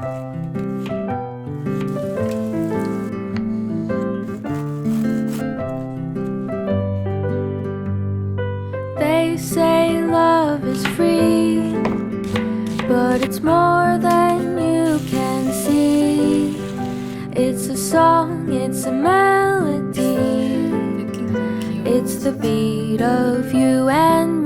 They say love is free, but it's more than you can see. It's a song, it's a melody, it's the beat of you and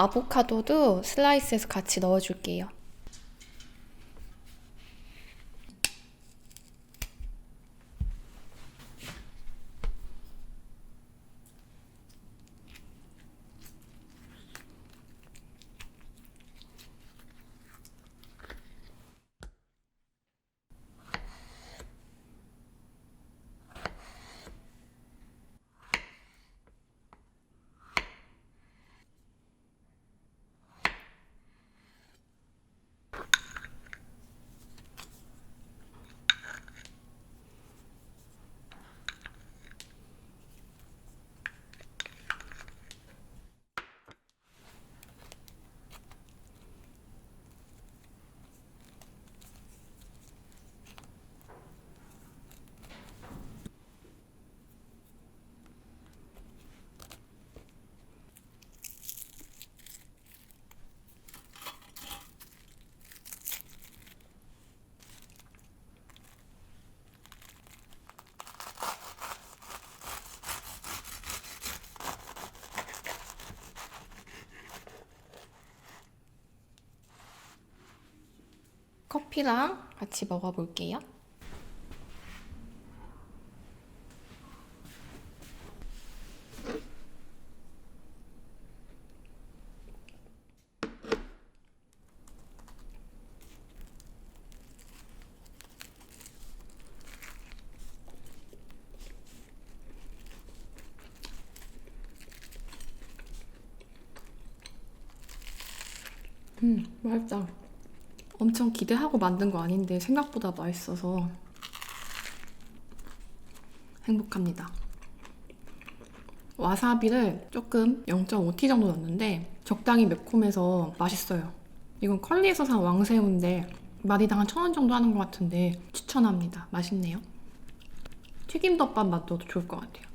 아보카도도 슬라이스해서 같이 넣어줄게요. 커피랑 같이 먹어볼게요. 음, 맛있다. 엄청 기대하고 만든 거 아닌데 생각보다 맛있어서 행복합니다. 와사비를 조금 0.5t 정도 넣었는데 적당히 매콤해서 맛있어요. 이건 컬리에서 산 왕새우인데 마리당 한 천 원 정도 하는 것 같은데 추천합니다. 맛있네요. 튀김덮밥 맛도 좋을 것 같아요.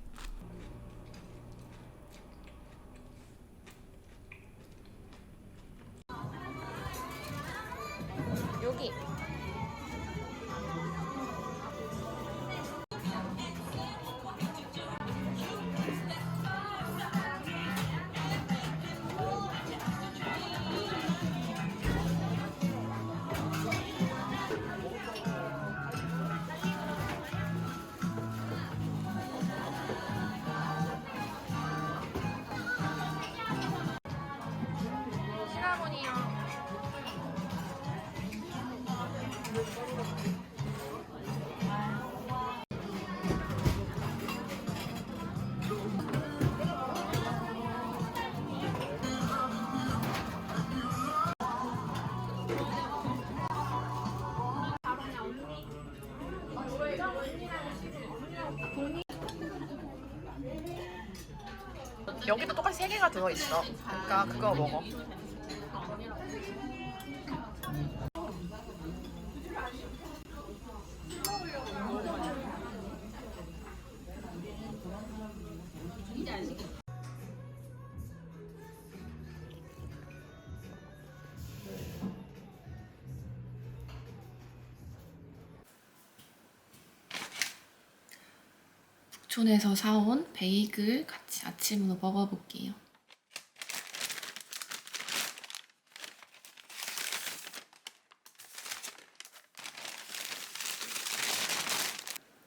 여기도 똑같이 세 개가 들어 있어. 그러니까 그거 먹어. 촌에서 사온 베이글 같이 아침으로 먹어볼게요.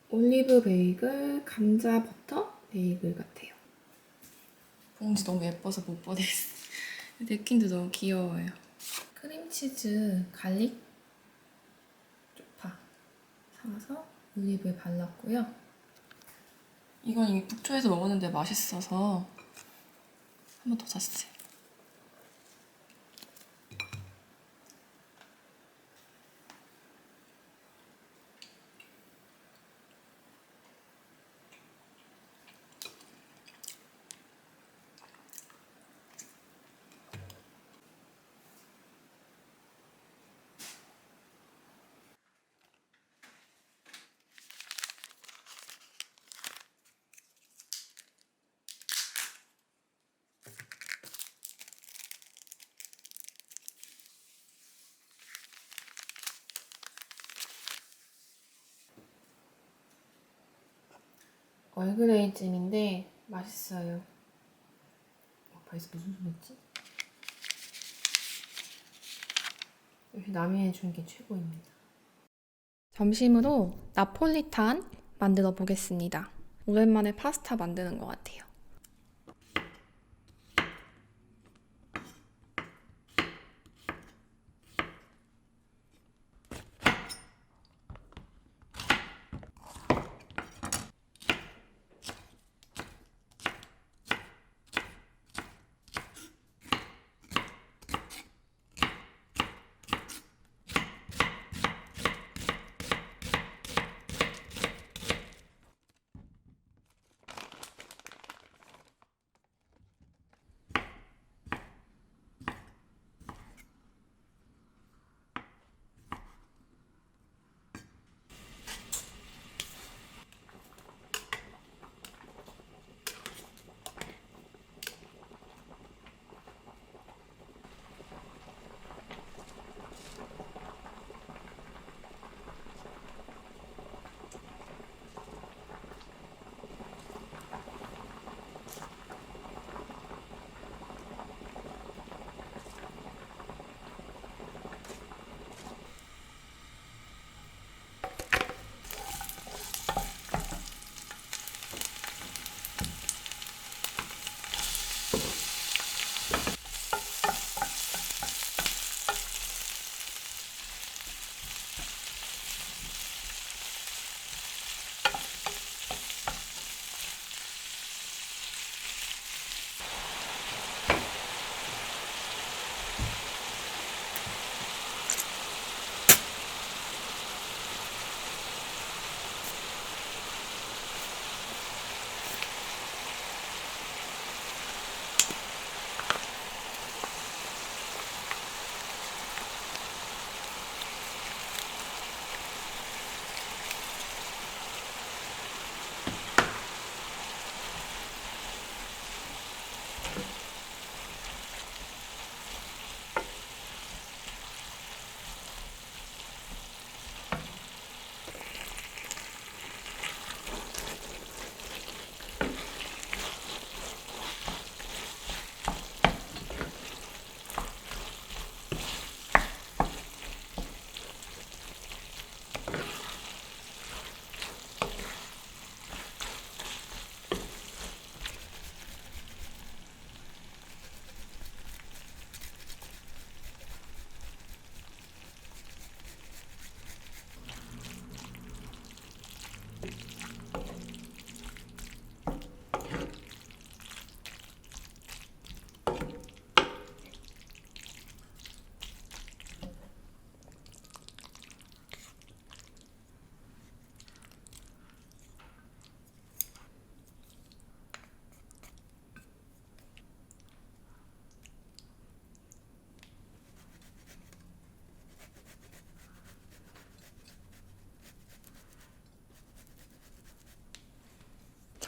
올리브 베이글, 감자 버터 베이글 같아요. 봉지 너무 예뻐서 못 보냈어. 네킨도 너무 귀여워요. 크림치즈 갈릭 쪽파 사서 올리브에 발랐고요. 이건 이미 북초에서 먹었는데 맛있어서 한 번 더 샀어요. 얼그레이 찜인데 맛있어요. 오빠에서 무슨 소리 했지? 역시 남이 해준 게 최고입니다. 점심으로 나폴리탄 만들어 보겠습니다. 오랜만에 파스타 만드는 것 같아요.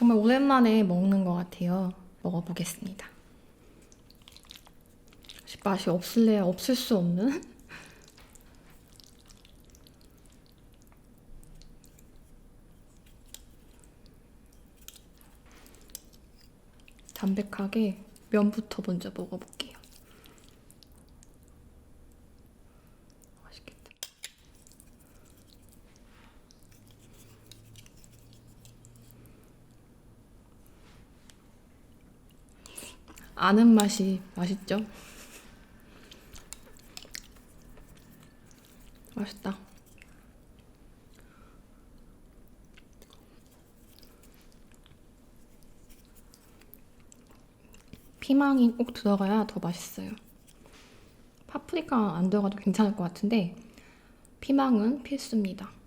정말 오랜만에 먹는 것 같아요. 먹어보겠습니다. 맛이 없을래야 없을 수 없는? 담백하게 면부터 먼저 먹어볼게요. 아는 맛이 맛있죠? 맛있다. 피망이 꼭 들어가야 더 맛있어요. 파프리카 안 들어가도 괜찮을 것 같은데 피망은 필수입니다.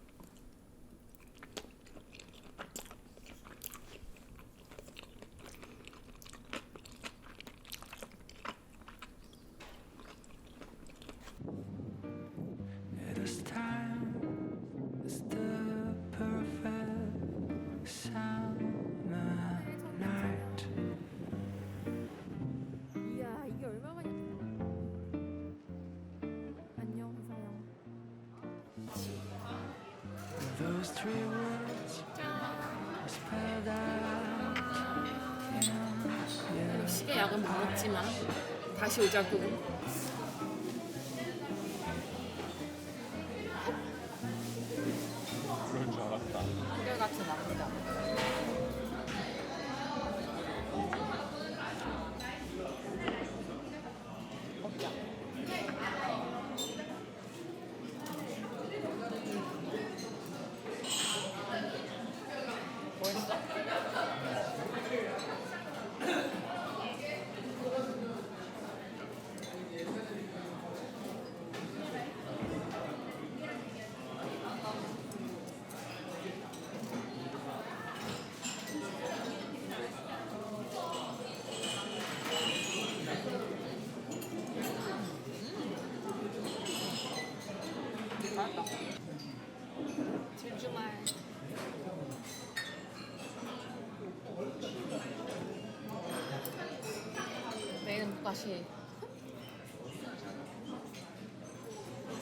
이야 이게 얼마나 안녕 사랑 Those three words are spelled out. 시계 약은 못 먹지만 다시 오자고.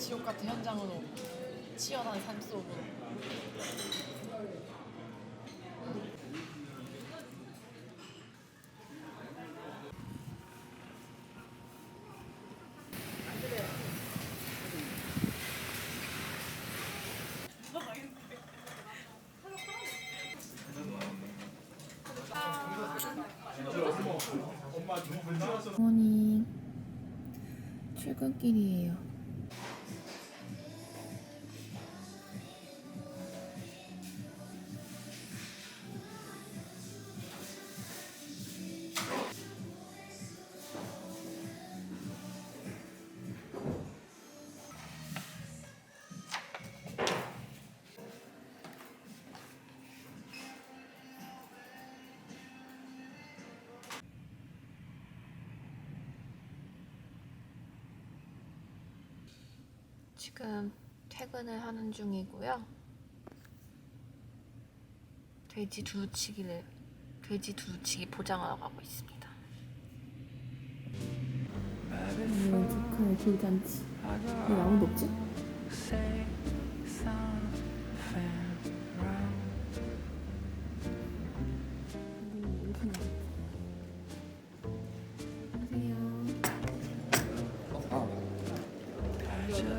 지옥 같은 현장으로 치열한 삶 속으로 모닝. 출근길이에요. 지금 퇴근을 하는 중이고요. 돼지 두루치기를 돼지 두루치기 포장하러 가고 있습니다. Open 조카의 돌잔치. 왜 아무도 없지?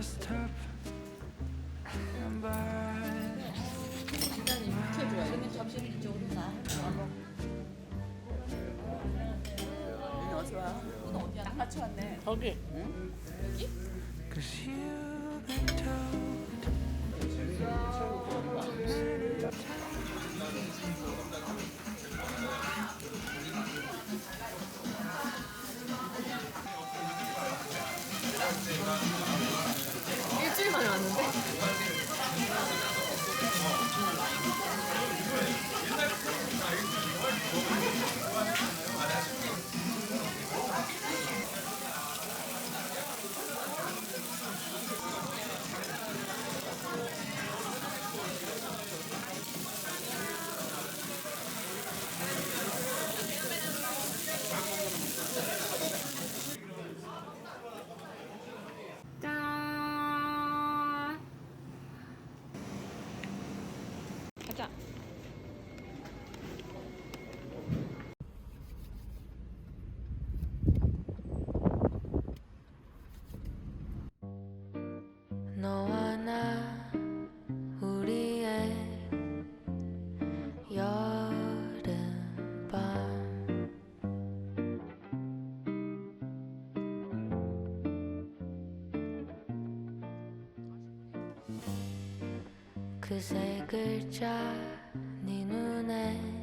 I just hope I'm by. 저기 Cause you've been told 일주일 만에 왔는데. 그 세 글자 네 눈에